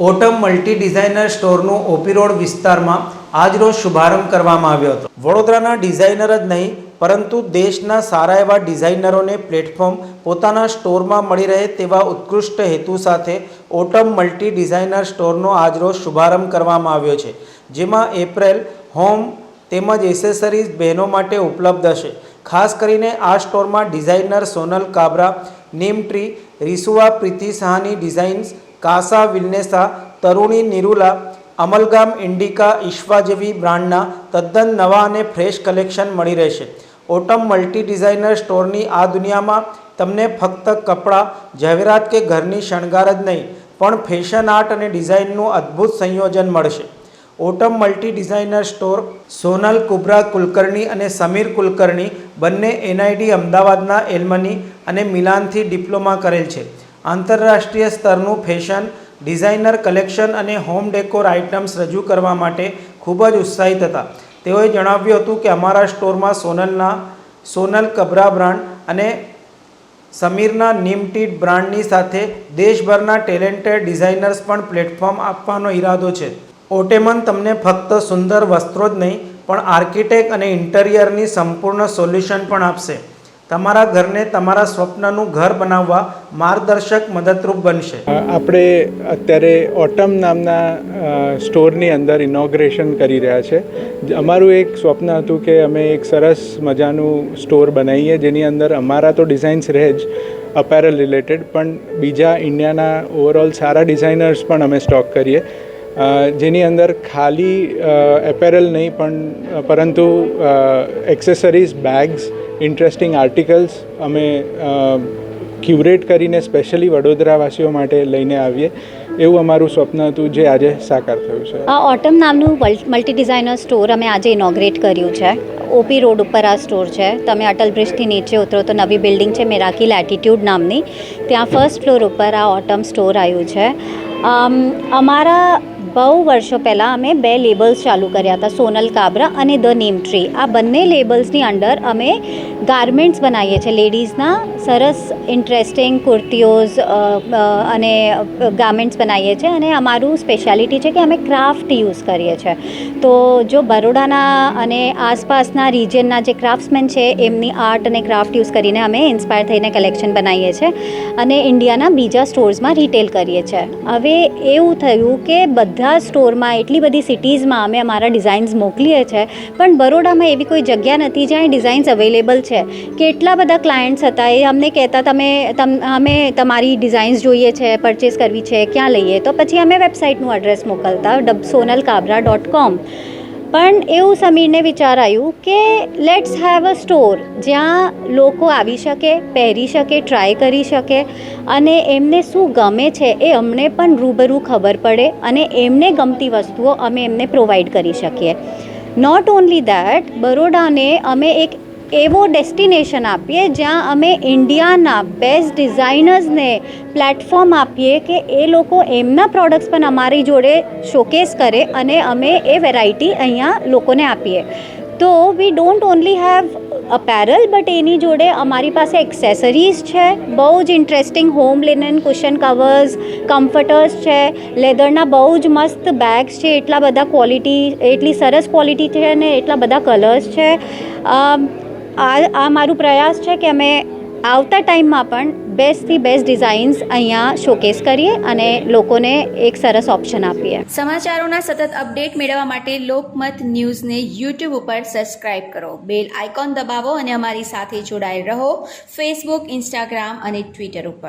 Autumn multi designer સ્ટોરનું OP road વિસ્તારમાં આજરોજ શુભારંભ કરવામાં આવ્યો હતો. વડોદરાના ડિઝાઇનર જ નહીં, પરંતુ દેશના સારા એવા ડિઝાઇનરોને પ્લેટફોર્મ પોતાના સ્ટોરમાં મળી રહે તેવા ઉત્કૃષ્ટ હેતુ સાથે ઓટમ મલ્ટી ડિઝાઇનર સ્ટોરનો આજરોજ શુભારંભ કરવામાં આવ્યો છે, જેમાં એપ્રિલ, હોમ તેમજ એસેસરીઝ બહેનો માટે ઉપલબ્ધ હશે. ખાસ કરીને આ સ્ટોરમાં ડિઝાઇનર સોનલ કાબરા નીમ ટ્રી રીસુઆ પ્રીતિ સહાની ડિઝાઇન્સ કાસા વિલ્નેસા તરુણી નિરુલા અમલગામ ઇન્ડિકા ઈશ્વા જેવી બ્રાન્ડના તદ્દન નવા અને ફ્રેશ કલેક્શન મળી રહેશે ઓટમ મલ્ટી ડિઝાઇનર સ્ટોરની આ દુનિયામાં તમને ફક્ત કપડાં જાહેરાત કે ઘરની શણગાર જ નહીં પણ ફેશન આર્ટ અને ડિઝાઇનનું અદ્ભુત સંયોજન મળશે Autumn multi designer store Sonal Kubra Kulkarni અને સમીર કુલકર્ણી બંને એનઆઈડી અમદાવાદના એલમની અને મિલાનથી ડિપ્લોમા કરેલ છે આંતરરાષ્ટ્રીય સ્તરનું ફેશન, ડિઝાઇનર કલેક્શન અને હોમ ડેકોર આઇટમ્સ રજૂ કરવા માટે ખૂબ જ ઉત્સાહિત હતા. તેઓએ જણાવ્યું હતું કે અમારા સ્ટોરમાં સોનલના, સોનલ કબરા બ્રાન્ડ અને સમીરના નિમટીડ બ્રાન્ડની સાથે દેશભરના ટેલેન્ટેડ ડિઝાઇનર્સ પણ પ્લેટફોર્મ આપવાનો ઈરાદો છે. ઓટેમન તમને ફક્ત સુંદર વસ્ત્રો જ નહીં, પણ આર્કિટેક્ટ અને ઇન્ટિરિયરની સંપૂર્ણ સોલ્યુશન પણ આપશે. તમારા ઘરને તમારા સ્વપ્નનું ઘર બનાવવા માર્ગદર્શક મદદરૂપ બનશે. આપણે અત્યારે ઓટમ નામના સ્ટોરની અંદર ઇનોગ્રેશન કરી રહ્યા છે. અમારું એક સ્વપ્ન હતું કે અમે એક સરસ મજાનું સ્ટોર બનાવીએ, જેની અંદર અમારા તો ડિઝાઇન્સ રહે જ, અપેરલ રિલેટેડ, પણ બીજા ઇન્ડિયાના ઓવરઓલ સારા ડિઝાઇનર્સ પણ અમે સ્ટોક કરીએ. જેની અંદર ખાલી એપેરલ નહીં પણ પરંતુ એક્સેસરીઝ બેગ્સ ઇન્ટરેસ્ટિંગ આર્ટિકલ્સ અમે ક્યુરેટ કરીને સ્પેશિયલી વડોદરાવાસીઓ માટે લઈને આવીએ. એવું અમારું સ્વપ્ન હતું જે આજે સાકાર થયું છે. આ ઓટમ નામનું મલ્ટી ડિઝાઇનર સ્ટોર અમે આજે ઇનોગ્રેટ કર્યું છે. ઓપી રોડ ઉપર આ સ્ટોર છે. તમે અટલ બ્રિજથી નીચે ઉતરો તો નવી બિલ્ડિંગ છે મેરાકી લેટિટ્યૂડ નામની. ત્યાં ફર્સ્ટ ફ્લોર ઉપર આ ઓટમ સ્ટોર આવ્યું છે. અમ, અમારા બહુ વર્ષો પહેલાં અમે બે લેબલ્સ ચાલુ કર્યા હતા, સોનલ કાબરા અને ધ નીમ ટ્રી. આ બંને લેબલ્સની અંડર અમે ગાર્મેન્ટ્સ બનાવીએ છીએ. લેડીઝના સરસ ઇન્ટરેસ્ટિંગ કુર્તીઓઝ અને ગાર્મેન્ટ્સ બનાવીએ છીએ અને અમારું સ્પેશિયાલિટી છે કે અમે ક્રાફ્ટ યુઝ કરીએ છીએ. તો જો બરોડાના અને આસપાસના રિજિયનના જે ક્રાફ્ટ્સમેન છે, એમની આર્ટ અને ક્રાફ્ટ યુઝ કરીને અમે ઇન્સ્પાયર થઈને કલેક્શન બનાવીએ છીએ અને ઇન્ડિયાના બીજા સ્ટોર્સમાં રિટેલ કરીએ છીએ. હવે એવું થયું કે બધા સ્ટોરમાં, એટલી બધી સિટીઝમાં અમે અમારા ડિઝાઇન્સ મોકલીએ છીએ પણ બરોડામાં એવી કોઈ જગ્યા નથી જ્યાં ડિઝાઇન્સ અવેલેબલ છે. કેટલા બધા ક્લાયન્ટ્સ હતા, એ અમને કહેતા, તમ અમે તમારી ડિઝાઇન્સ જોઈએ છે, પરચેસ કરવી છે, ક્યાં લઈએ? તો પછી અમે વેબસાઇટનું એડ્રેસ મોકલતા ડબ સોનલ કાબરા ડોટ કોમ પણ એવું સમીરને વિચાર આવ્યું કે લેટ્સ હેવ અ સ્ટોર જ્યાં લોકો આવી શકે, પહેરી શકે ટ્રાય કરી શકે, અને એમને શું ગમે છે એ અમને પણ રૂબરૂ ખબર પડે અને એમને ગમતી વસ્તુઓ અમે એમને પ્રોવાઈડ કરી શકીએ. નોટ ઓન્લી દેટ બરોડાને અમે એક એવો ડેસ્ટિનેશન આપીએ જ્યાં અમે ઇન્ડિયાના બેસ્ટ ડિઝાઇનર્સને પ્લેટફોર્મ આપીએ કે એ લોકો એમના પ્રોડક્ટ્સ પણ અમારી જોડે શોકેસ કરે અને અમે એ વેરાયટી અહીંયા લોકોને આપીએ. તો we don't only have apparel but એની જોડે અમારી પાસે એક્સેસરીઝ છે. બહુ જ interesting home linen cushion covers comforters છે. લેધરના બહુ જ મસ્ત બેગ્સ છે. એટલા બધા ક્વોલિટી એટલી સરસ ક્વોલિટી છે અને એટલા બધા કલર્સ છે. આ આ મારું પ્રયાસ છે કે અમે આવતા ટાઈમમાં પણ બેસ્ટથી બેસ્ટ ડિઝાઇન્સ અહીંયા શોકેસ કરીએ અને લોકોને એક સરસ ઓપ્શન આપીએ. સમાચારોના સતત અપડેટ મેળવવા માટે લોકમત ન્યૂઝને યુટ્યુબ ઉપર સબસ્ક્રાઇબ કરો. બેલ આઇકોન દબાવો અને અમારી સાથે જોડાયેલ રહો. ફેસબુક ઇન્સ્ટાગ્રામ અને ટ્વિટર ઉપર.